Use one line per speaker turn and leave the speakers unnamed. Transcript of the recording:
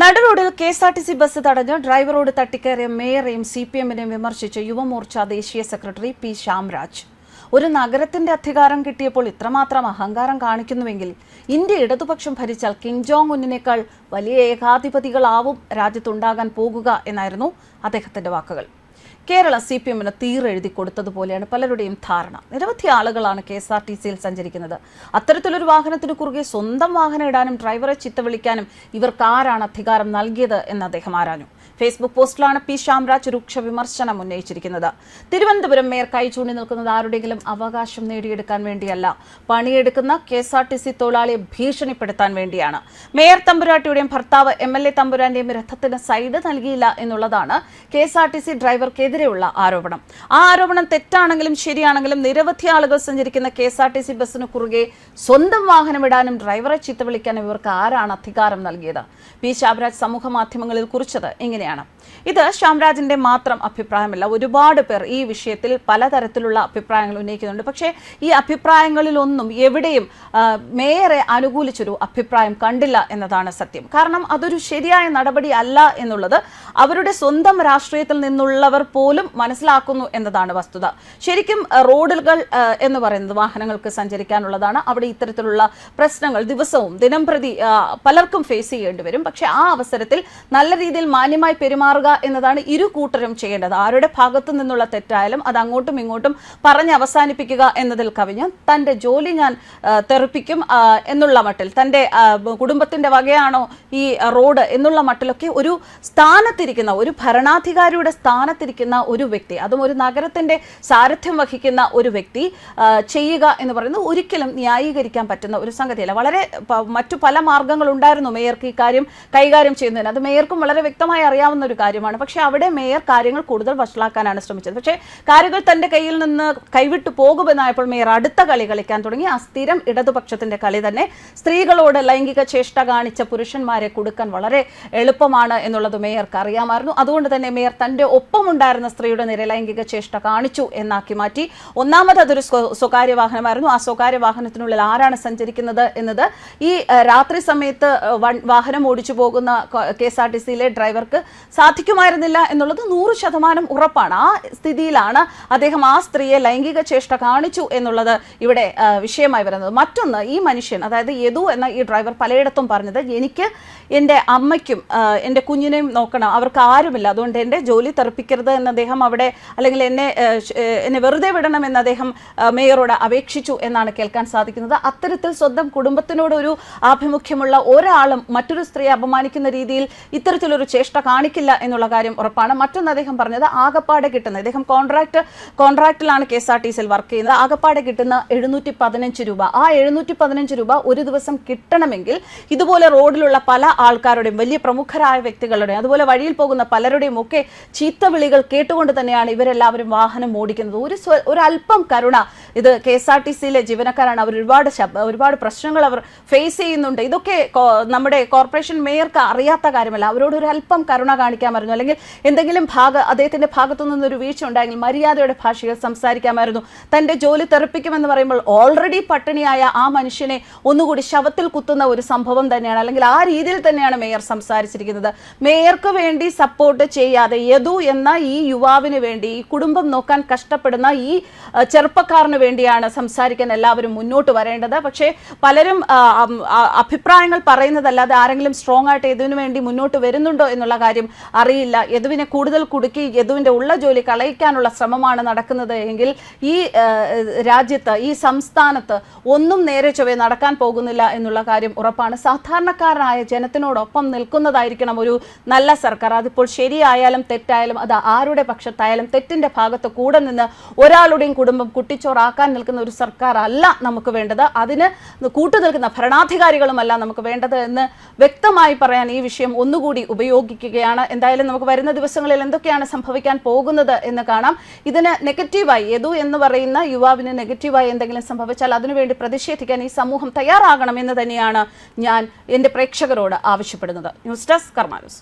നടുറോഡിൽ K S R T C bus തടഞ്ഞ് ഡ്രൈവറോട് തട്ടിക്കയറിയ മേയറെയും C P എമ്മിനെയും വിമർശിച്ച് യുവമോർച്ച ദേശീയ സെക്രട്ടറി പി ശ്യാംരാജ്. ഒരു നഗരത്തിന്റെ അധികാരം കിട്ടിയപ്പോൾ ഇത്രമാത്രം അഹങ്കാരം കാണിക്കുന്നുവെങ്കിൽ ഇന്ത്യ ഇടതുപക്ഷം ഭരിച്ചാൽ കിങ് ജോങ് ഉന്നിനേക്കാൾ വലിയ ഏകാധിപതികളാവും രാജ്യത്തുണ്ടാകാൻ പോകുക എന്നായിരുന്നു അദ്ദേഹത്തിന്റെ വാക്കുകൾ. കേരള സി പി എമ്മിന് തീരെഴുതി കൊടുത്തതുപോലെയാണ് പലരുടെയും ധാരണ. നിരവധി ആളുകളാണ് കെ എസ് ആർ ടി സിയിൽ സഞ്ചരിക്കുന്നത്. അത്തരത്തിലൊരു വാഹനത്തിന് കുറുകെ സ്വന്തം വാഹനം ഇടാനും ഡ്രൈവറെ ചിത്തവിളിക്കാനും ഇവർക്ക് ആരാണ് അധികാരം നൽകിയത് എന്ന് അദ്ദേഹം ആരാഞ്ഞു. ഫേസ്ബുക്ക് പോസ്റ്റിലാണ് പി ശ്യാംരാജ് രൂക്ഷ വിമർശനം ഉന്നയിച്ചിരിക്കുന്നത്. തിരുവനന്തപുരം മേയർ കൈ ചൂണ്ടി നിൽക്കുന്നത് ആരുടെയെങ്കിലും അവകാശം നേടിയെടുക്കാൻ വേണ്ടിയല്ല. പണിയെടുക്കുന്ന K S R T C തൊഴിലാളിയെ ഭീഷണിപ്പെടുത്താൻ വേണ്ടിയാണ്. മേയർ തമ്പുരാട്ടിയുടെയും ഭർത്താവ് എം എൽ എ തമ്പുരാന്റെയും രഥത്തിന് സൈഡ് നൽകിയില്ല എന്നുള്ളതാണ് K S R T C ഡ്രൈവർക്കെതിരെയുള്ള ആരോപണം. ആ ആരോപണം തെറ്റാണെങ്കിലും ശരിയാണെങ്കിലും നിരവധി ആളുകൾ സഞ്ചരിക്കുന്ന K S R T C ബസ്സിന് കുറുകെ സ്വന്തം വാഹനം ഇടാനും ഡ്രൈവറെ ചീത്ത വിളിക്കാനും ഇവർക്ക് ആരാണ് അധികാരം നൽകിയത്? പി ശാബരാജ് സമൂഹ മാധ്യമങ്ങളിൽ കുറിച്ചത് ഇങ്ങനെയാണ്. ഇത് ശ്യാംരാജിന്റെ മാത്രം അഭിപ്രായമല്ല. ഒരുപാട് പേർ ഈ വിഷയത്തിൽ പലതരത്തിലുള്ള അഭിപ്രായങ്ങൾ ഉന്നയിക്കുന്നുണ്ട്. പക്ഷേ ഈ അഭിപ്രായങ്ങളിലൊന്നും എവിടെയും മേയറെ അനുകൂലിച്ചൊരു അഭിപ്രായം കണ്ടില്ല എന്നതാണ് സത്യം. കാരണം അതൊരു ശരിയായ നടപടി അല്ല എന്നുള്ളത് അവരുടെ സ്വന്തം രാഷ്ട്രീയത്തിൽ നിന്നുള്ളവർ പോലും മനസ്സിലാക്കുന്നു എന്നതാണ് വസ്തുത. ശരിക്കും റോഡുകൾ എന്ന് പറയുന്നത് വാഹനങ്ങൾക്ക് സഞ്ചരിക്കാനുള്ളതാണ്. അവിടെ ഇത്തരത്തിലുള്ള പ്രശ്നങ്ങൾ ദിവസവും ദിനം പ്രതി പലർക്കും ഫേസ് ചെയ്യേണ്ടി വരും. പക്ഷേ ആ അവസരത്തിൽ നല്ല രീതിയിൽ മാന്യമായി പെരുമാറുക എന്നതാണ് ഇരു കൂട്ടരും ചെയ്യേണ്ടത്. ആരുടെ ഭാഗത്തു നിന്നുള്ള തെറ്റായാലും അത് അങ്ങോട്ടും ഇങ്ങോട്ടും പറഞ്ഞ് അവസാനിപ്പിക്കുക എന്നതിൽ കവിഞ്ഞ് തന്റെ ജോലി ഞാൻ തെറിപ്പിക്കും എന്നുള്ള മട്ടിൽ തന്റെ കുടുംബത്തിന്റെ വകയാണോ ഈ റോഡ് എന്നുള്ള മട്ടിലൊക്കെ ഒരു സ്ഥാനത്തിരിക്കുന്ന ഒരു ഭരണാധികാരിയുടെ സ്ഥാനത്തിരിക്കുന്ന ഒരു വ്യക്തി അതും ഒരു നഗരത്തിന്റെ സാരഥ്യം വഹിക്കുന്ന ഒരു വ്യക്തി ചെയ്യുക എന്ന് പറയുന്നത് ഒരിക്കലും ന്യായീകരിക്കാൻ പറ്റുന്ന ഒരു സംഗതിയല്ല. വളരെ മറ്റു പല മാർഗങ്ങളുണ്ടായിരുന്നു മേയർക്ക് ഇക്കാര്യം കാര്യം കൈകാര്യം ചെയ്യുന്നതിന്. അത് മേയർക്കും വളരെ വ്യക്തമായി അറിയാവുന്ന ഒരു കാര്യമാണ്. പക്ഷെ അവിടെ മേയർ കാര്യങ്ങൾ കൂടുതൽ വഷളാക്കാനാണ് ശ്രമിച്ചത്. പക്ഷേ കാര്യങ്ങൾ തന്റെ കയ്യിൽ നിന്ന് കൈവിട്ടു പോകുമെന്നായപ്പോൾ മേയർ അടുത്ത കളി കളിക്കാൻ തുടങ്ങി. ആ സ്ഥിരം ഇടതുപക്ഷത്തിന്റെ കളി തന്നെ സ്ത്രീകളോട് ലൈംഗിക ചേഷ്ട കാണിച്ച പുരുഷന്മാരെ കൊടുക്കാൻ വളരെ എളുപ്പമാണ് എന്നുള്ളത് മേയർക്ക് അറിയാമായിരുന്നു. അതുകൊണ്ട് തന്നെ മേയർ തന്റെ ഒപ്പമുണ്ടായിരുന്ന സ്ത്രീയുടെ നിര ലൈംഗിക ചേഷ്ട കാണിച്ചു എന്നാക്കി മാറ്റി. ഒന്നാമത് അതൊരു സ്വകാര്യ വാഹനമായിരുന്നു. ആ സ്വകാര്യ വാഹനത്തിനുള്ളിൽ ആരാണ് സഞ്ചരിക്കുന്നത് എന്നത് ഈ രാത്രി സമയത്ത് വാഹനം ഓടിച്ചു പോകുന്ന കെ എസ് ആർ ടി സിയിലെ ഡ്രൈവർക്ക് സാധിക്കുമായിരുന്നില്ല എന്നുള്ളത് നൂറ് ശതമാനം ഉറപ്പാണ്. ആ സ്ഥിതിയിലാണ് അദ്ദേഹം ആ സ്ത്രീയെ ലൈംഗിക ചേഷ്ട കാണിച്ചു എന്നുള്ളത് ഇവിടെ വിഷയമായി വരുന്നത്. മറ്റൊന്ന് ഈ മനുഷ്യൻ അതായത് യദു എന്ന ഈ ഡ്രൈവർ പലയിടത്തും പറഞ്ഞത് എനിക്ക് എന്റെ അമ്മയ്ക്കും എന്റെ കുഞ്ഞിനെയും നോക്കണം അവർക്ക് ആരുമില്ല. അതുകൊണ്ട് എന്റെ ജോലി തെറിപ്പിക്കരുത് എന്ന് അദ്ദേഹം അവിടെ അല്ലെങ്കിൽ എന്നെ എന്നെ വെറുതെ വിടണം എന്ന് അദ്ദേഹം മേയറോട് അപേക്ഷിച്ചു എന്നാണ് കേൾക്കാൻ സാധിക്കുന്നത്. അത്തരത്തിൽ സ്വന്തം കുടുംബത്തിനോട് ഒരു ആഭിമുഖ്യമുള്ള ഒരാളും മറ്റൊരു സ്ത്രീയെ അപമാനിക്കുന്ന രീതിയിൽ ഇത്തരത്തിലൊരു ചേഷ്ട കാണിക്കില്ല എന്നുള്ള കാര്യം ഉറപ്പാണ്. മറ്റൊന്ന് അദ്ദേഹം പറഞ്ഞത് ആകപ്പാടെ കിട്ടുന്ന അദ്ദേഹം കോൺട്രാക്ട് കോൺട്രാക്റ്റിലാണ് കെ എസ് ആർ ടി സിയിൽ വർക്ക് ചെയ്യുന്നത്. ആകപ്പാടെ കിട്ടുന്ന എഴുന്നൂറ്റി പതിനഞ്ച് രൂപ. ആ എഴുന്നൂറ്റി പതിനഞ്ച് രൂപ ഒരു ദിവസം കിട്ടണമെങ്കിൽ ഇതുപോലെ റോഡിലുള്ള പല ആൾക്കാരുടെയും വലിയ പ്രമുഖരായ വ്യക്തികളുടെയും അതുപോലെ വഴിയിൽ പോകുന്ന പലരുടെയും ഒക്കെ ചീത്ത വിളികൾ കേട്ടുകൊണ്ട് തന്നെയാണ് ഇവരെല്ലാവരും വാഹനം ഓടിക്കുന്നത്. ഒരു ഒരു അല്പം കരുണ ഇത് കെ എസ് ആർ ടി സിയിലെ ജീവനക്കാരാണ്. അവർ ഒരുപാട് ഒരുപാട് പ്രശ്നങ്ങൾ അവർ ഫേസ് ചെയ്യുന്നുണ്ട്. ഇതൊക്കെ നമ്മുടെ കോർപ്പറേഷൻ മേയർക്ക് അറിയാത്ത കാര്യമല്ല. അവരോട് ഒരു അല്പം കരുണ കാണിക്കാമായിരുന്നു അല്ലെങ്കിൽ എന്തെങ്കിലും ഭാഗ അദ്ദേഹത്തിന്റെ ഭാഗത്തു നിന്നൊരു വീഴ്ച ഉണ്ടായെങ്കിൽ മര്യാദയുടെ ഭാഷയിൽ സംസാരിക്കാമായിരുന്നു. തന്റെ ജോലി തെറിപ്പിക്കുമെന്ന് പറയുമ്പോൾ ഓൾറെഡി പട്ടിണിയായ ആ മനുഷ്യനെ ഒന്നുകൂടി ശവത്തിൽ കുത്തുന്ന ഒരു സംഭവം തന്നെയാണ്. അല്ലെങ്കിൽ ആ രീതിയിൽ തന്നെയാണ് മേയർ സംസാരിച്ചിരിക്കുന്നത്. മേയർക്ക് വേണ്ടി സപ്പോർട്ട് ചെയ്യാതെ യദു എന്ന ഈ യുവാവിന് വേണ്ടി ഈ കുടുംബം നോക്കാൻ കഷ്ടപ്പെടുന്ന ഈ ചെറുപ്പക്കാരന് വേണ്ടിയാണ് സംസാരിക്കാൻ എല്ലാവരും മുന്നോട്ട് വരേണ്ടത്. പക്ഷേ പലരും അഭിപ്രായങ്ങൾ പറയുന്നതല്ലാതെ ആരെങ്കിലും സ്ട്രോങ് ആയിട്ട് ഇതിനു വേണ്ടി മുന്നോട്ട് വരുന്നുണ്ടോ എന്നുള്ള കാര്യം അറിയില്ല. യദുവിനെ കൂടുതൽ കുടുക്കി യദുവിന്റെ ഉള്ള ജോലി കളയിക്കാനുള്ള ശ്രമമാണ് നടക്കുന്നത് എങ്കിൽ ഈ രാജ്യത്ത് ഈ സംസ്ഥാനത്ത് ഒന്നും നേരെ ചൊവ്വേ നടക്കാൻ പോകുന്നില്ല എന്നുള്ള കാര്യം ഉറപ്പാണ്. സാധാരണക്കാരനായ ജനത്തിനോടൊപ്പം നിൽക്കുന്നതായിരിക്കണം ഒരു നല്ല സർക്കാർ. അതിപ്പോൾ ശരിയായാലും തെറ്റായാലും അത് ആരുടെ പക്ഷത്തായാലും തെറ്റിന്റെ ഭാഗത്ത് കൂടെ നിന്ന് ഒരാളുടെയും കുടുംബം കുട്ടിച്ചോറാക്കാൻ നിൽക്കുന്ന ഒരു സർക്കാർ അല്ല നമുക്ക് വേണ്ടത്. അതിന് കൂട്ടു നിൽക്കുന്ന ഭരണാധികാരികളുമല്ല നമുക്ക് വേണ്ടത് എന്ന് വ്യക്തമായി പറയാൻ ഈ വിഷയം ഒന്നുകൂടി ഉപയോഗിക്കുകയാണ് എന്തായാലും നമുക്ക് വരുന്ന ദിവസങ്ങളിൽ എന്തൊക്കെയാണ് സംഭവിക്കാൻ പോകുന്നത് എന്ന് കാണാം. ഇതിന് നെഗറ്റീവായി യദു എന്ന് പറയുന്ന യുവാവിന് നെഗറ്റീവായി എന്തെങ്കിലും സംഭവിച്ചാൽ അതിനുവേണ്ടി പ്രതിഷേധിക്കാൻ ഈ സമൂഹം തയ്യാറാകണം എന്ന് തന്നെയാണ് ഞാൻ എന്റെ പ്രേക്ഷകരോട് ആവശ്യപ്പെടുന്നത്. News desk കർമാനൂസ്.